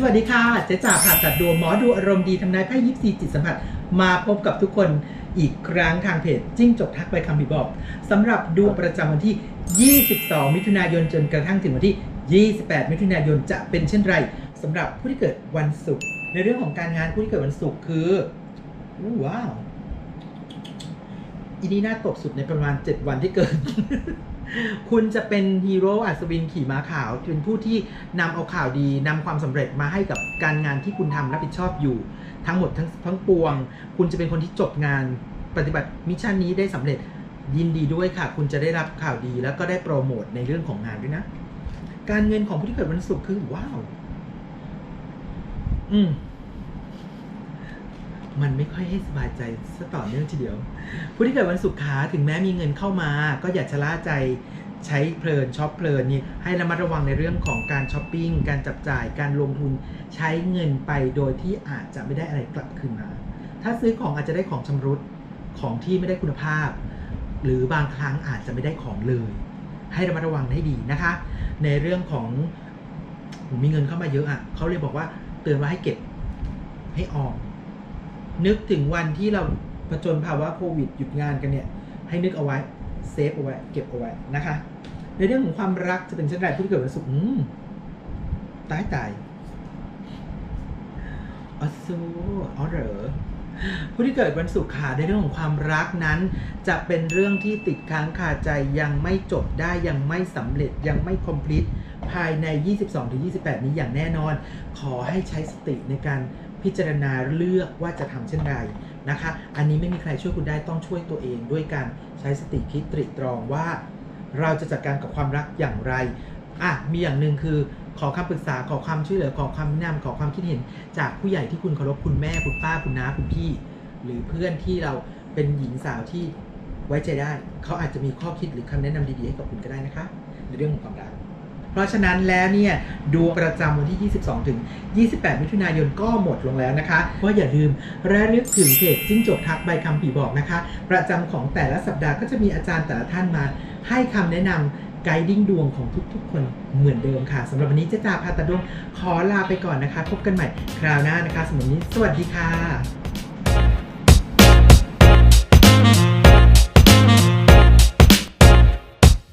สวัสดีค่ะ เจ๊จ๋าผ่าตัดดวงหมอดูอารมณ์ดีทำนายไพ่ยิปซีจิตสัมผัส มาพบกับทุกคนอีกครั้งทางเพจจิ้งจกทักไปคำผีบอกสำหรับดวงประจำวันที่ 22 มิถุนายนจนกระทั่งถึงวันที่ 28 มิถุนายนจะเป็นเช่นไรสำหรับผู้ที่เกิดวันศุกร์ในเรื่องของการงานผู้ที่เกิดวันศุกร์คืออู้ว้าวอีนี่น่าตกสุดในประมาณ 7 วันที่เกิด คุณจะเป็นฮีโร่อัศวินขี่ม้าขาว เป็นผู้ที่นำเอาข่าวดีนำความสำเร็จมาให้กับการงานที่คุณทำรับผิดชอบอยู่ ทั้งหมดทั้งทั้งปวง คุณจะเป็นคนที่จบงานปฏิบัติมิชชั่นนี้ได้สำเร็จยินดีด้วยค่ะ คุณจะได้รับข่าวดีแล้วก็ได้โปรโมทในเรื่องของงานด้วยนะ การเงินของผู้ที่เกิดวันศุกร์คือว้าว อืม มันไม่ค่อยให้สบายใจซะต่อเนื่องทีเดียว ผู้ที่เกิดวันศุกร์ขาถึงแม้มีเงินเข้ามา ก็อย่าชะล่าใจใช้เพลินช็อปเพลินนี่ให้ระมัดระวังในเรื่องของการช้อปปิ้งการจับจ่ายการลงทุนใช้เงินไปโดยที่อาจจะไม่ได้อะไรกลับคืนมา ถ้าซื้อของอาจจะได้ของชำรุดของที่ไม่ได้คุณภาพ หรือบางครั้งอาจจะไม่ได้ของเลย ให้ระมัดระวังให้ดีนะคะ ในเรื่องของมีเงินเข้ามาเยอะอะเขาเลยบอกว่าเตือนว่าให้เก็บให้ออม นึกถึงวันที่เราผจญภาวะโควิดหยุดงานกันเนี่ย ให้นึกเอาไว้เซฟเอาไว้ เก็บเอาไว้นะคะ ในเรื่องของความรักจะเป็นเช่นไรผู้ที่เกิดวันศุกร์อืมตายตายอ๋อซูอ๋อเหรอผู้ที่เกิดวันศุกร์ค่ะในเรื่องของความรักนั้น จะเป็นเรื่องที่ติดค้างคาใจยังไม่จบได้ยังไม่สำเร็จยังไม่คอมพลีทภายใน 22-28 นี้อย่างแน่นอน ขอให้ใช้สติในการ พิจารณาเลือกว่าจะทำเช่นไรนะคะ อันนี้ไม่มีใครช่วยคุณได้ต้องช่วยตัวเอง ด้วยการใช้สติคิดตริตรองว่า เราจะจัดการกับความรักอย่างไรอะมีอย่างหนึ่งคือขอคำปรึกษาขอความช่วยเหลือขอความแนะนำขอความคิดเห็น จากผู้ใหญ่ที่คุณเคารพคุณแม่คุณป้าคุณน้าคุณพี่ หรือเพื่อนที่เราเป็นหญิงสาวที่ไว้ใจได้ เขาอาจจะมีข้อคิดหรือคำแนะนำดีๆให้กับคุณก็ได้นะคะในเรื่องของความรัก ราะฉะนั้นแล้วเนี่ยดวงประจำวันที่ 22 ถึง 28 มิถุนายนก็หมดลงแล้วนะคะก็อย่าลืมระลึกถึงเพจจิ้งจกทักใบคำผีบอกนะคะ ประจำของแต่ละสัปดาห์ก็จะมีอาจารย์แต่ละท่านมา ให้คำแนะนำไกดิ้งดวงของทุกๆ คนเหมือนเดิมค่ะสำหรับวันนี้เจ๊ตาพาตาดวงขอลาไปก่อนนะคะ พบกันใหม่คราวหน้านะคะสำหรับวันนี้ สวัสดีค่ะ